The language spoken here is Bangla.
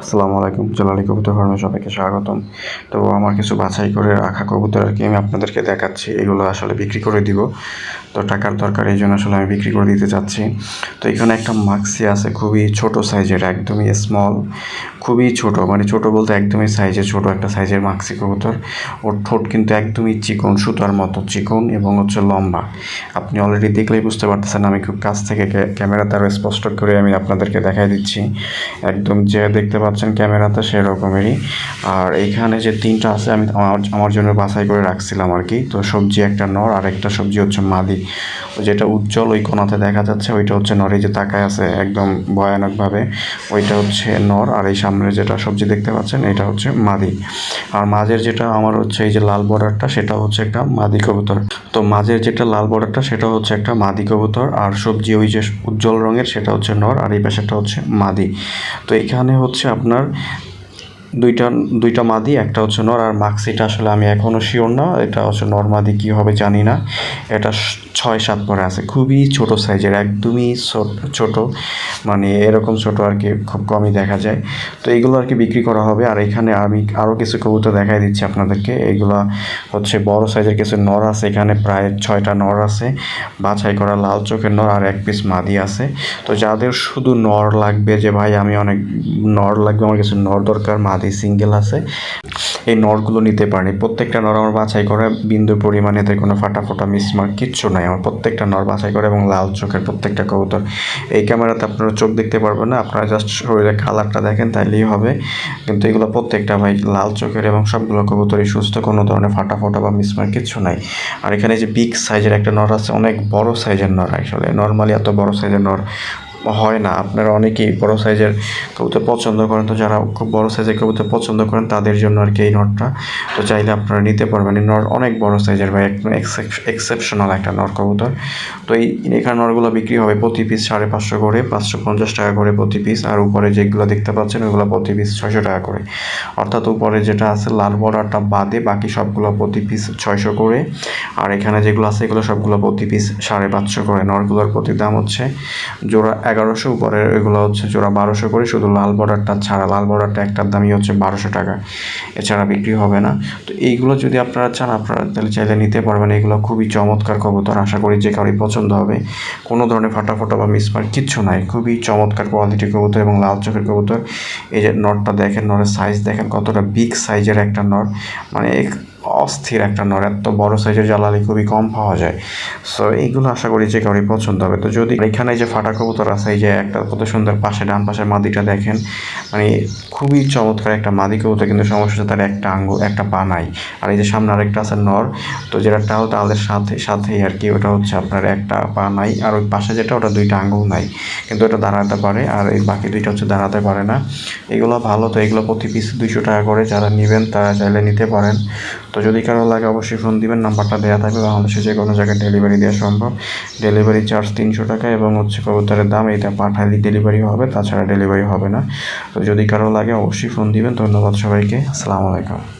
আসসালামু আলাইকুম, জালালি কবুতর ফার্মে সবাইকে স্বাগতম। তো আমার কিছু বাছাই করে রাখা কবুতর আর কি আমি আপনাদেরকে দেখাচ্ছি। এগুলো আসলে বিক্রি করে দিব। তো টাকার দরকার, এই জন্য আসলে আমি বিক্রি করে দিতে চাচ্ছি। তো এখানে একটা মাক্সি আছে, খুবই ছোট সাইজের একদমই স্মল খুবই ছোট। মানে ছোট বলতে একদমই সাইজের ছোট একটা সাইজের মাক্সি কবুতর। ওর ঠোঁট কিন্তু একদমই চিকন, সুতার মতো চিকন এবং হচ্ছে লম্বা। আপনি অলরেডি দেখলেই বুঝতে পারতেছেন, আমি খুব কাছ থেকে ক্যামেরাতে আরও স্পষ্ট করে আমি আপনাদেরকে দেখাই দিচ্ছি। একদম যে দেখতে পাচ্ছেন ক্যামেরাতে সেরকমেরই। আর এইখানে যে তিনটা আছে, আমি আমার জন্য বাছাই করে রাখছিলাম আর কি। তো সবজি একটা নর, আর একটা সবজি হচ্ছে মাদি। যেটা উজ্জ্বল ওই কোনাতে দেখা যাচ্ছে, ওইটা হচ্ছে নর। এই যে তাকায় আছে একদম ভয়ানকভাবে, ওইটা হচ্ছে নর। আর এই সামনে যেটা সবজি দেখতে পাচ্ছেন, এটা হচ্ছে মাদি। আর মাঝের যেটা আমার হচ্ছে এই যে লাল বর্ডারটা, সেটা হচ্ছে একটা মাদি কবুতর। তো মাঝের যেটা লাল বর্ডারটা, সেটা হচ্ছে একটা মাদি কবুতর। আর সবজি ওই যে উজ্জ্বল রঙের, সেটা হচ্ছে নর। আর এই পাশেরটা হচ্ছে মাদি। তো এখানে হচ্ছে আপনার দুইটা দুইটা মাদি, একটা হচ্ছে নর আর মাক্সিটা আসলে আমি এখনও শিওর না, এটা হচ্ছে নর মাদি কী হবে জানি না। এটা ছয়, সাত পরে আছে, খুবই ছোট সাইজের, একদমই ছোট মানে এরকম ছোট আর কি, খুব কমই দেখা যায়। তো এইগুলো আর কি বিক্রি করা হবে, আর এখানে আমি আরও কিছু কবুতর দেখাই দিচ্ছি আপনাদেরকে। এইগুলো হচ্ছে বড় সাইজের কিছু নর আছে, এখানে প্রায় ছয়টা নর আছে। বাছাই করা লাল চোখের নর আর এক পিস মাদি আছে। তো যাদের শুধু নর লাগবে যে, ভাই, আমি অনেক নর লাগবে, আমার কিছু নর দরকার, মাদি সিঙ্গেল আছে। এই নরগুলো নিতে পারেনি। প্রত্যেকটা নর আমার বাছাই করে বিন্দু পরিমাণে, এতে কোনো ফাটা ফোটা মিসমার্ক কিচ্ছু নাই। আমার প্রত্যেকটা নর বাছাই করে এবং লাল চোখের প্রত্যেকটা কবুতর। এই ক্যামেরাতে আপনারা চোখ দেখতে পারবেন না। আপনারা জাস্ট শরীরের কালারটা দেখেন, তাইলেই হবে। কিন্তু এগুলো প্রত্যেকটা ভাই লাল চোখের এবং সবগুলো কবুতরই সুস্থ, কোনো ধরনের ফাটা ফোটা বা মিসমার্ক কিচ্ছু নাই। আর এখানে যে বিগ সাইজের একটা নর আছে, অনেক বড় সাইজের নর আসলে। নর্মালি এত বড় সাইজের নর হয় না। আপনারা অনেকেই বড় সাইজের কবুতর পছন্দ করেন। তো যারা খুব বড় সাইজের কবুতর পছন্দ করেন, তাদের জন্য আর কি এই নটটা। তো চাইলে আপনারা নিতে পারবেন। এই নট অনেক বড় সাইজের ভাই, একদম এক্সেপশনাল একটা নট কবুতর। তো এই এখানে নটগুলো বিক্রি হবে প্রতি পিস সাড়ে পাঁচশো করে, পাঁচশো পঞ্চাশ টাকা করে প্রতি পিস আর উপরে যেগুলো দেখতে পাচ্ছেন ওইগুলো প্রতি পিস ছয়শো টাকা করে। অর্থাৎ উপরে যেটা আছে, লাল বর্ডারটা বাদে বাকি সবগুলো প্রতি পিস ছয়শো করে। আর এখানে যেগুলো আছে, এগুলো সবগুলো প্রতি পিস সাড়ে পাঁচশো করে। নটগুলোর প্রতি দাম হচ্ছে জোড়া এগারোশো উপরের এগুলো হচ্ছে জোড়া বারোশো করে, শুধু লাল বর্ডারটা ছাড়া। লাল বর্ডারটা একটার দামই হচ্ছে বারোশো টাকা। এছাড়া বিক্রি হবে না। তো এইগুলো যদি আপনারা চান, আপনারা তাহলে চাইলে নিতে পারবেন। এগুলো খুবই চমৎকার কবুতর। আশা করি যে কারোই পছন্দ হবে। কোনো ধরনের ফাটাফোটা বা মিসমার কিচ্ছু নাই। খুবই চমৎকার কোয়ালিটির কবুতর এবং লাল চোখের কবুতর। এই যে নটটা দেখেন নরের সাইজ দেখেন, কতটা বিগ সাইজের একটা নট মানে অস্থির একটা নর এত বড় সাইজের জ্বালালি খুবই কম পাওয়া যায়। সো এইগুলো আশা করি যে কারোরই পছন্দ হবে। তো যদি এখানে যে ফাটা কবুতর আছে, এই যে একটা কত সুন্দর পাশে, ডান পাশের মাদিটা দেখেন মানে খুবই চমৎকার একটা মাদি কবুতর, কিন্তু সমস্যা তার একটা আঙ্গুল, একটা পা নাই। আর এই যে সামনে আরেকটা আছে নর তো যেটা টাও তাদের সাথে, সাথেই আর কি, ওটা হচ্ছে আপনার একটা পা নাই, আর ওই পাশে যেটা, ওটা দুইটা আঙ্গুল নাই। কিন্তু ওটা দাঁড়াতে পারে, আর এই বাকি দুইটা হচ্ছে দাঁড়াতে পারে না। এগুলো ভালো, তো এগুলো প্রতি পিস দুইশো টাকা করে, যারা নেবেন, তারা চাইলে নিতে পারেন। তো যদি কারও লাগে অবশ্যই ফোন দিবেন, নাম্বারটা দেওয়া থাকবে। বাংলাদেশে যে কোনো জায়গায় ডেলিভারি দেওয়া সম্ভব। ডেলিভারি চার্জ তিনশো টাকা এবং হচ্ছে কবুতরের দাম এটা পাঠালে ডেলিভারি হবে, তাছাড়া ডেলিভারি হবে না। তো যদি কারও লাগে অবশ্যই ফোন দিবেন। ধন্যবাদ সবাইকে। আসসালামু আলাইকুম।